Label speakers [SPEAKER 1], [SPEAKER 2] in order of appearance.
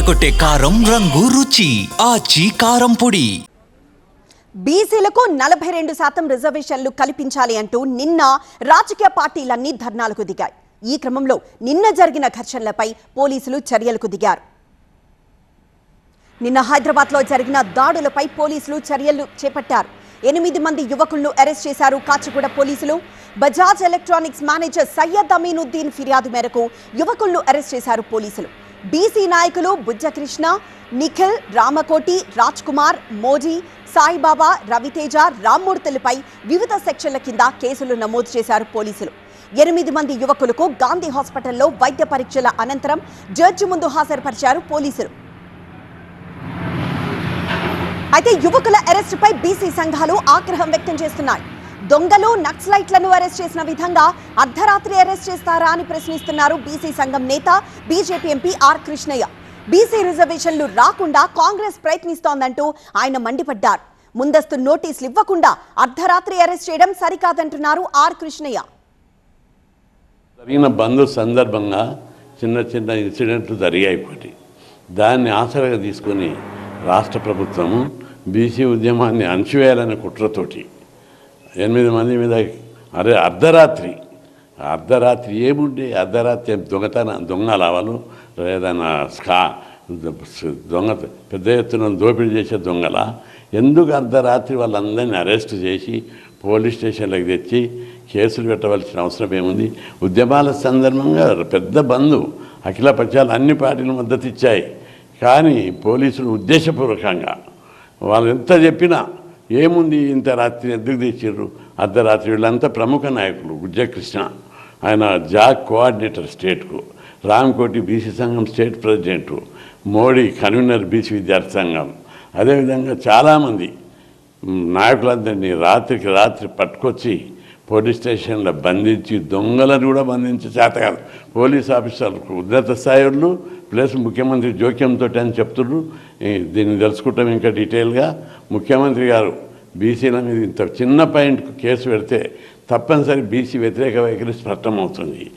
[SPEAKER 1] అదరగొట్టే కారం రంగు రుచి ఆచి కారం పొడి.
[SPEAKER 2] బీసీలకు నలభై రెండు శాతం రిజర్వేషన్లు కల్పించాలి అంటూ నిన్న రాజకీయ పార్టీలన్నీ ధర్నాలకు దిగాయి. ఈ క్రమంలో నిన్న జరిగిన ఘర్షణలపై పోలీసులు చర్యలకు దిగారు. నిన్న హైదరాబాద్లో జరిగిన దాడులపై పోలీసులు చర్యలు చేపట్టారు. ఎనిమిది మంది యువకులను అరెస్ట్ చేశారు కాచిగూడ పోలీసులు. బజాజ్ ఎలక్ట్రానిక్స్ మేనేజర్ సయ్యద్ అమీనుద్దీన్ ఫిర్యాదు మేరకు యువకులను అరెస్ట్ చేశారు పోలీసులు. బీసీ నాయకులు బుజ్జకృష్ణ నిఖిల్ రామకోటి రాజ్ కుమార్ మోజీ సాయిబాబా రవితేజ రామ్మూర్తులపై వివిధ సెక్షన్ల కింద కేసులు నమోదు చేశారు పోలీసులు. ఎనిమిది మంది యువకులకు గాంధీ హాస్పిటల్లో వైద్య పరీక్షల అనంతరం జడ్జి ముందు హాజరుపరిచారు పోలీసులు. అయితే యువకుల అరెస్టుపై బీసీ సంఘాలు ఆగ్రహం వ్యక్తం చేస్తున్నాయి. దొంగలు నక్సలైట్లను అరెస్ట్ చేసిన విధంగా అర్ధరాత్రి అరెస్ట్ చేస్తారా అని ప్రశ్నిస్తున్నారు బీసీ సంఘం నేత BJP MP R Krishnaiah. BC రిజర్వేషన్లు రాకుండా కాంగ్రెస్ ప్రయత్నిస్తోందంటూ ఆయన మండిపడ్డారు. ముందస్తు నోటీసులు ఇవ్వకుండా అర్ధరాత్రి అరెస్ట్ చేయడం సరికాదంటున్నారు ఆర్ కృష్ణయ్య.
[SPEAKER 3] జరిగిన బంద్ సందర్భంగా చిన్న చిన్న ఇన్సిడెంట్లు జరిగాయి ఒకటి దాన్ని ఆసరగా తీసుకొని రాష్ట్ర ప్రభుత్వము బీసీ ఉద్యమాన్ని అణచివేయాలనే కుట్రతోటి ఎనిమిది మంది మీద అరే అర్ధరాత్రి. అర్ధరాత్రి ఏముండే అర్ధరాత్రి దొంగతన దొంగ లావాలు ఏదైనా స్కా దొంగ పెద్ద ఎత్తున దోపిడీ చేసే దొంగల. ఎందుకు అర్ధరాత్రి వాళ్ళందరినీ అరెస్ట్ చేసి పోలీస్ స్టేషన్లకు తెచ్చి కేసులు పెట్టవలసిన అవసరం ఏముంది? ఉద్యమాల సందర్భంగా పెద్ద బంధు అఖిల పక్షాలు అన్ని పార్టీలు మద్దతు ఇచ్చాయి. కానీ పోలీసులు ఉద్దేశపూర్వకంగా వాళ్ళు ఎంత చెప్పినా ఏముంది ఇంత రాత్రి ఎందుకు తెచ్చారు అర్ధరాత్రి వీళ్ళంతా ప్రముఖ నాయకులు గుజ్జకృష్ణ ఆయన జాక్ కోఆర్డినేటర్ స్టేట్కు రామ్కోటి బీసీ సంఘం state president Modi convener BC విద్యార్థి సంఘం. అదేవిధంగా చాలామంది నాయకులందరినీ రాత్రికి రాత్రి పట్టుకొచ్చి పోలీస్ స్టేషన్లో బంధించి దొంగలను కూడా బంధించి చేత కాదు. పోలీస్ ఆఫీసర్లకు ఉన్నత స్థాయిలు ప్లస్ ముఖ్యమంత్రి జోక్యంతో అని చెప్తున్నారు దీన్ని తెలుసుకుంటాం ఇంకా డీటెయిల్గా. ముఖ్యమంత్రి గారు బీసీల మీద ఇంత చిన్న పాయింట్ కేసు పెడితే తప్పనిసరి బీసీ వ్యతిరేక వైఖరి స్పష్టమవుతుంది.